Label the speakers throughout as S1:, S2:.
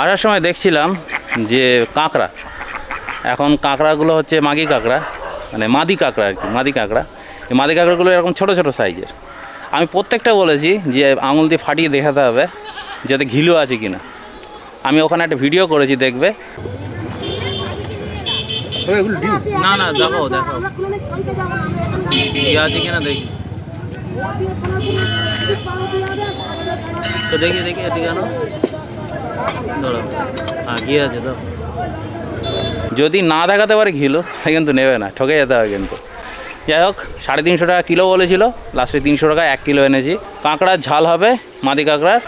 S1: আসার সময় দেখছিলাম যে কাঁকড়া। এখন কাঁকড়াগুলো হচ্ছে মাগি কাঁকড়া মানে মাদি কাঁকড়া আর কি, মাদি কাঁকড়া। এই মাদি কাঁকড়াগুলো এরকম ছোটো ছোটো সাইজের। আমি প্রত্যেকটা বলেছি যে আঙুল দিয়ে ফাটিয়ে দেখাতে হবে যাতে ঘিলু আছে কি না আমি ওখানে একটা ভিডিও করেছি, দেখবে? না না দেখো দেখো আছে কিনা দেখি। তো দেখি দেখি এদিকে হ্যাঁ ঘি আছে তো। যদি না দেখাতে পারে ঘিলো কিন্তু নেবে না ঠকে যেতে হবে কিন্তু। যাই হোক সাড়ে তিনশো টাকা কিলো বলেছিল লাস্টে তিনশো টাকা এক কিলো এনেছি। কাঁকড়ার ঝাল হবে মাদি কাঁকড়ার।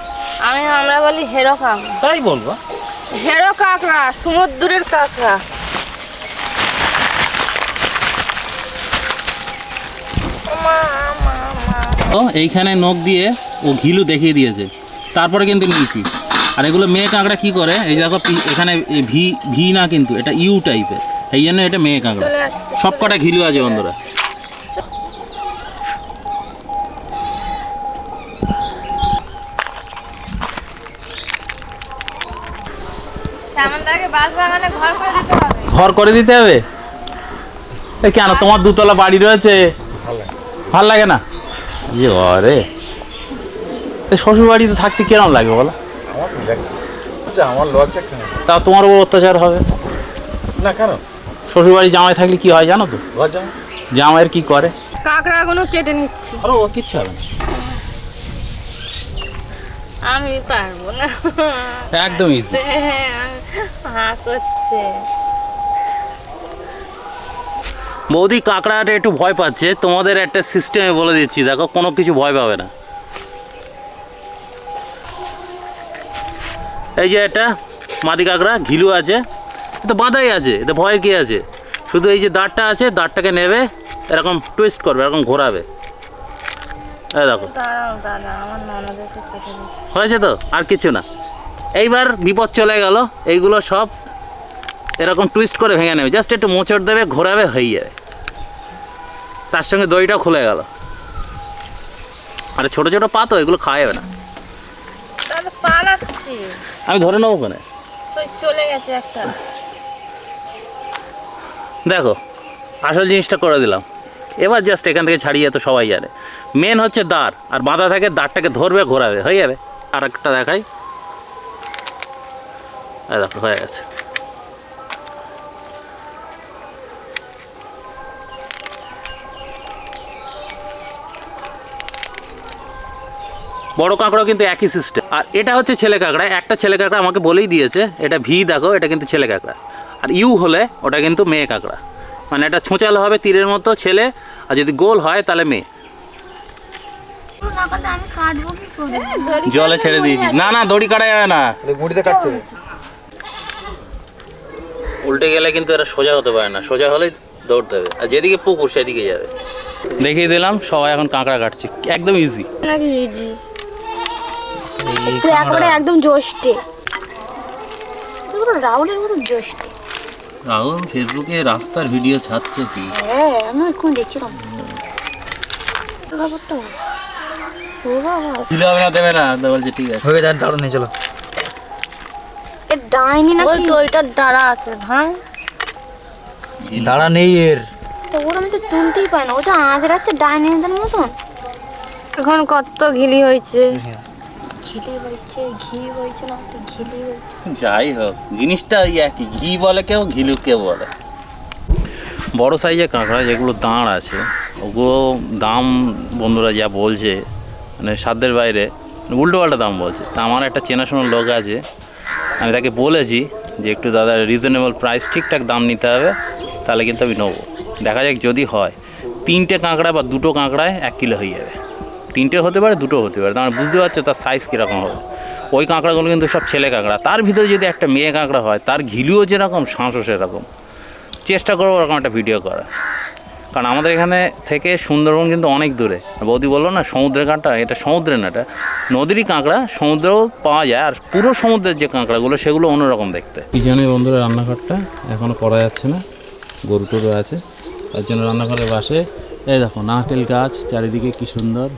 S2: আমি আমরা বলি হেরো কাঁকড়া।
S1: তাই বলব?
S2: হেরো কাঁকড়া সমুদ্রের কাঁকড়া।
S1: এইখানে নখ দিয়ে ও ঘিলু দেখিয়ে দিয়েছে। তারপরে কিন্তু নিয়েছি। আর এগুলো মেয়ে কাঁকড়া কি করে? এই দেখো এখানে ভি ভি না কিন্তু এটা ইউ টাইপের। এই জন্য এটা মেয়ে কাঁকড়া। সব কটা ঘিলু আছে বন্ধুরা।
S2: ঘর করে দিতে হবে।
S1: ঘর করে দিতে হবে? এ কেন তোমার দুতলা বাড়ি রয়েছে? ভালো লাগে না? ইয়ে শ্বশুর বাড়িতে থাকতে কিরম লাগে বলো?
S3: আমার আচ্ছা লজ্জা কেন?
S1: তা তোমার উপর অত্যাচার হবে।
S3: না কেন?
S1: শ্বশুর বাড়ি জামাই থাকলে কি হয় জানো তো?
S3: লজ্জা
S1: জামাইয়ের কি করে?
S2: কাঁকড়াগুলো কেটে নিচ্ছি।
S1: আরে ও কিচ্ছু হবে না।
S2: আমি পারব না।
S1: একদম ইজি
S2: হা করছে।
S1: বৌদি কাঁকড়াটা একটু ভয় পাচ্ছে। তোমাদের একটা সিস্টেমে বলে দিচ্ছি। দেখো কোনো কিছু ভয় পাবে না। এই যে একটা মাদি কাঁকড়া ঘিলু আছে তো বাঁধাই আছে এটা ভয় কি আছে? শুধু এই যে দাঁড়টা আছে দাঁড়টাকে নেবে এরকম টুইস্ট করবে এরকম ঘোরাবে। এই দেখো। হয়েছে তো? আর কিছু না। এইবার বিপদ চলে গেল এইগুলো সব এরকম টুইস্ট করে ভেঙে নেবে জাস্ট একটু মোচড় দেবে ঘোরাবে হয়ে যাবে। তার সঙ্গে দইটাও খুলে গেল। আরে ছোটো ছোটো পা তো এগুলো খাওয়া যাবে না। আমি ধরে নেব ওখানে।
S2: চলে গেছে একটা।
S1: দেখো আসল জিনিসটা করে দিলাম। এবার জাস্ট এখান থেকে ছাড়িয়ে তো সবাই জানে। মেন হচ্ছে দাঁড় আর বাঁধা থাকে দাঁড়টাকে ধরবে ঘোরাবে হয়ে যাবে। আর একটা দেখাই দেখো হয়ে গেছে। বড় কাঁকড়া কিন্তু একই সিস্টেম আর এটা হচ্ছে ছেলে কাঁকড়া একটা ছেলে কাঁকড়া আমাকে বলেই দিয়েছে এটা ভি দেখো এটা কিন্তু ছেলে কাঁকড়া। আর ইউ হলে ওটা কিন্তু মেয়ে কাঁকড়া। মানে এটা ছোঁচালো হবে তীরের মতো ছেলে আর যদি গোল হয় তাহলে মেয়ে। জলে ছেড়ে দিয়েছি। না না দড়ি কাটা যাবে না।
S3: মুড়িতে কাটতে
S1: উল্টে গেলে কিন্তু এটা সোজা হতে পারে না। সোজা হলেই দৌড়তে হবে। আর যেদিকে পুকুর সেদিকে যাবে। দেখিয়ে দিলাম সবাই এখন কাঁকড়া কাটছে। একদম ইজি
S2: ইজি
S4: একেবারে একদম রাহুলের মতো
S1: রাহুল ফেসবুকে রাস্তার ভিডিও ছাড়ছে কি?
S4: হ্যাঁ আমি এক্ষুনি দেখছিলাম। ব্যাপারটা ও বাবা
S1: দিলে হবে না দেবে না। তো বলছে ঠিক আছে।
S3: হয়ে যান দাঁড়ো নিয়ে চলো।
S4: এর ডাইনি
S2: ওই তো ওইটার ডাড়া আছে ভাই
S3: দাঁড়া নেই এর।
S4: তো ওর আমি তো তুলতেই পাই না। ও তো আঁচড়াচ্ছে ডাইনিদের মতন।
S2: এখন কত ঘিলি হয়েছে।
S4: ঘিলি হয়েছে ঘি হয়েছে না একটা ঘিলি হয়েছে
S1: যাই হোক জিনিসটা ওই একই ঘি বলে কেউ ঘিলু কেউ বলে। বড় সাইজের কাঁকড়া যেগুলো দাঁড় আছে ওগুলো দাম বন্ধুরা যা বলছে মানে সাধ্যের বাইরে উল্টো পাল্টা দাম বলছে। তা আমার একটা চেনাশোনার লোক আছে আমি তাকে বলেছি যে একটু দাদা রিজনেবল প্রাইস ঠিকঠাক দাম নিতে হবে তাহলে কিন্তু আমি নেব। দেখা যাক যদি হয় তিনটে কাঁকড়া বা দুটো কাঁকড়ায় এক কিলো হয়ে যাবে। তিনটে হতে পারে, দুটো হতে পারে। তার বুঝতে পারছ তার সাইজ কীরকম হবে। ওই কাঁকড়াগুলো কিন্তু সব ছেলে কাঁকড়া। তার ভিতরে যদি একটা মেয়ে কাঁকড়া হয়, তার ঘিলুও যেরকম, শাঁসও সেরকম। চেষ্টা করব ওরকম একটা ভিডিও করা কারণ আমাদের এখানে থেকে সুন্দরবন কিন্তু অনেক দূরে। বৌদি বলল না, সমুদ্রের কাঁকড়া, এটা সমুদ্রে না, এটা নদীরই কাঁকড়া। সমুদ্রেও পাওয়া যায়, আর পুরো সমুদ্রের যে কাঁকড়াগুলো, সেগুলো অন্যরকম দেখতে। পিছনে বন্ধুরা, রান্নাঘরটা এখনও করা যাচ্ছে না। গরু টরু আছে। তার জন্য রান্নাঘরের বাসে এই দেখো, নারকেল গাছ, চারিদিকে কি সুন্দর।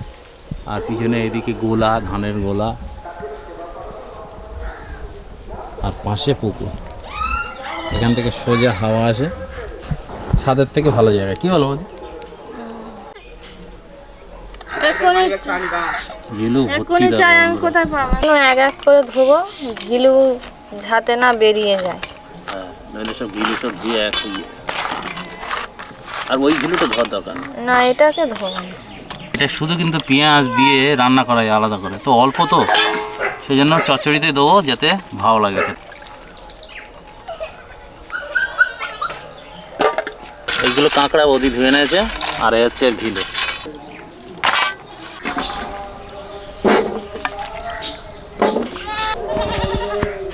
S1: আর পিছনে এদিকে গোলা ধানের গোলা। আর পাশে পুকুর। এখান থেকে সোজা হাওয়া আসে। ছাদের থেকে ভালো জায়গা। কি বলো ঘিলু ভর্তি
S2: এক্ষুনি চাই আমি কোথায় পাবো? এক এক করে ধোবো ঘিলু যাতে না বেরিয়ে যায়।
S1: হ্যাঁ নইলে সব ঘিলু সব এক আর ওই ঘিলুটা ধোয়ার দরকার নেই।
S2: না এটাকে না।
S1: এটা শুধু কিন্তু পেঁয়াজ দিয়ে রান্না করা যায় আলাদা করে। তো অল্প তো সেই জন্য চচ্চড়িতে দেবো যাতে ভালো লাগে। এইগুলো কাঁকড়া ওদি ধুয়ে নিয়েছে, আর এ হচ্ছে ঘিলে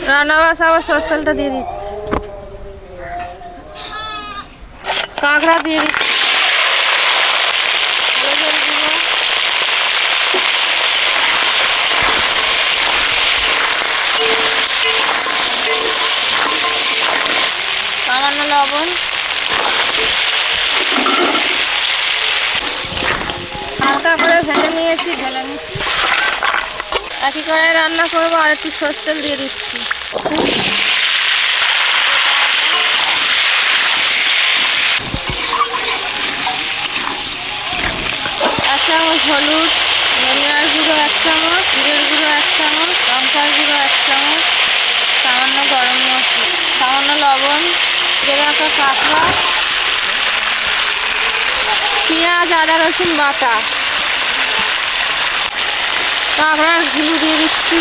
S2: রান্না বাসা আবার সস্তালটা দিয়ে দিচ্ছি। কাঁকড়া দিয়ে দিচ্ছি লবণ দিব। সামান্য লবণ হালকা করে ভেজে নিয়েছি ঢেলে নিচ্ছি। একই করে রান্না করব, আর একটু তেল দিয়ে দিচ্ছি। এক চামচ হলুদ, ধনিয়ার গুঁড়ো এক চামচ, জিরের গুঁড়ো এক চামচ, লঙ্কার গুঁড়ো এক চামচ, সামান্য গরম মশলা, সামান্য লবণ কেটে রাখা কাঁকড়া পেঁয়াজ, আদা, রসুন বাটা। কাঁকড়ার ঘিলু দিয়ে দিচ্ছি।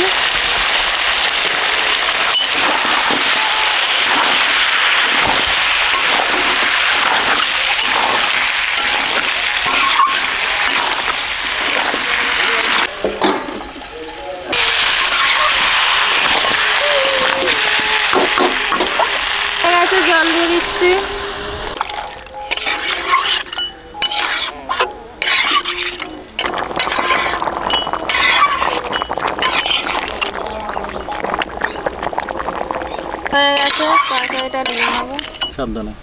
S1: সাবধানে।